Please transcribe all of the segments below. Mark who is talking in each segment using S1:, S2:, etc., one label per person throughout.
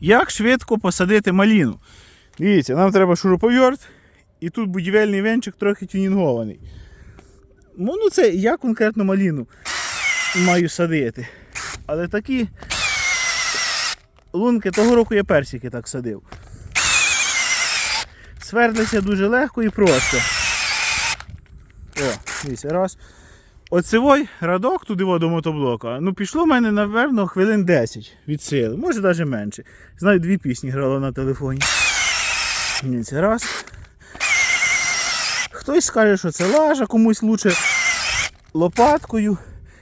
S1: Як швидко посадити маліну? Дивіться, нам треба шуруповерт, і тут будівельний венчик трохи тюнінгований. Ну, ну це я конкретно маліну маю садити. Але такі лунки того року я персики так садив. Свердлиться дуже легко і просто. О, дивіться, раз. Оцевой радок туди до мотоблока. Ну, пішло в мене, напевно, хвилин 10 від сили. Може навіть менше. Знаю, дві пісні грала на телефоні. Дивіться, раз. Хтось скаже, що це лажа, комусь лучше лопаткою.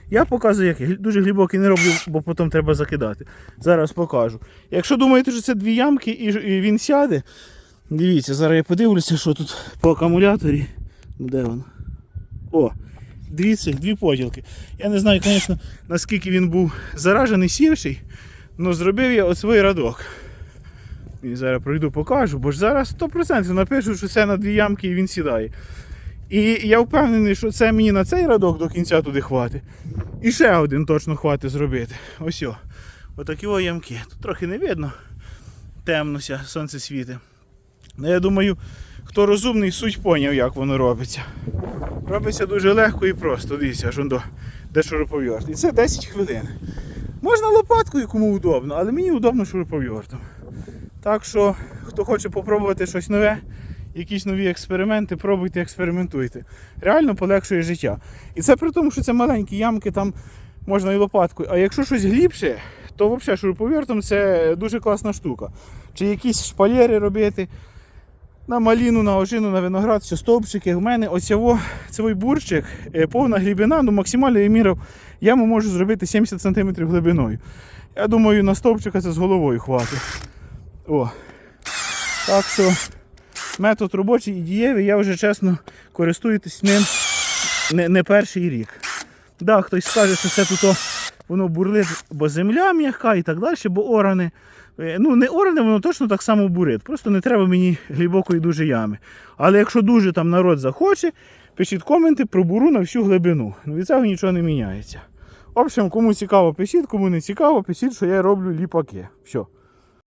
S1: Я показую, як я дуже глибокий не роблю, бо потім треба закидати. Зараз покажу. Якщо думаєте, що це дві ямки і, він сяде, дивіться, зараз я подивлюся, що тут по акумуляторі. Ну, Де воно? О, дві цих, дві поділки. Я не знаю, звісно, наскільки він був заражений сівший, але зробив я оцей радок. І зараз пройду покажу, бо ж зараз 100% напишу, що це на дві ямки і він сідає. І я впевнений, що це мені на цей радок до кінця туди хватить. І ще один точно хватить зробити. Ось о. Отакі о ямки. Тут трохи не видно. Темнося, сонце світить. Ну, я думаю, хто розумний, суть поняв, як воно робиться. Робиться дуже легко і просто. Дивіться, аж до де шуруповерт. І це 10 хвилин. Можна лопаткою, кому удобно, але мені удобно шуруповертом. Так що, хто хоче попробувати щось нове, якісь нові експерименти, пробуйте, експериментуйте. Реально полегшує життя. І це при тому, що це маленькі ямки, там можна і лопаткою. А якщо щось глибше, то взагалі шуруповертом це дуже класна штука. Чи якісь шпалери робити на маліну, на ожину, на виноград, чи стовпчики. У мене оцього цей бурчик, е, повна глибина, ну максимально я можу зробити 70 см глибиною. Я думаю, на стовпчика це з головою хватить. О. Так що метод робочий і дієвий, я вже чесно користуюсь ним не, не перший рік. Да, хтось скаже, що це тут воно бурлить, бо земля м'яка і так далі, бо оране. Е, Ну, не оране, воно точно так само бурить. Просто не треба мені глибокої дуже ями. Але якщо дуже там народ захоче, пишіть коменти про буру на всю глибину. Ну, від цього нічого не міняється. В общем, кому цікаво, пишіть, кому не цікаво, пишіть, що я роблю ліпаки. Все.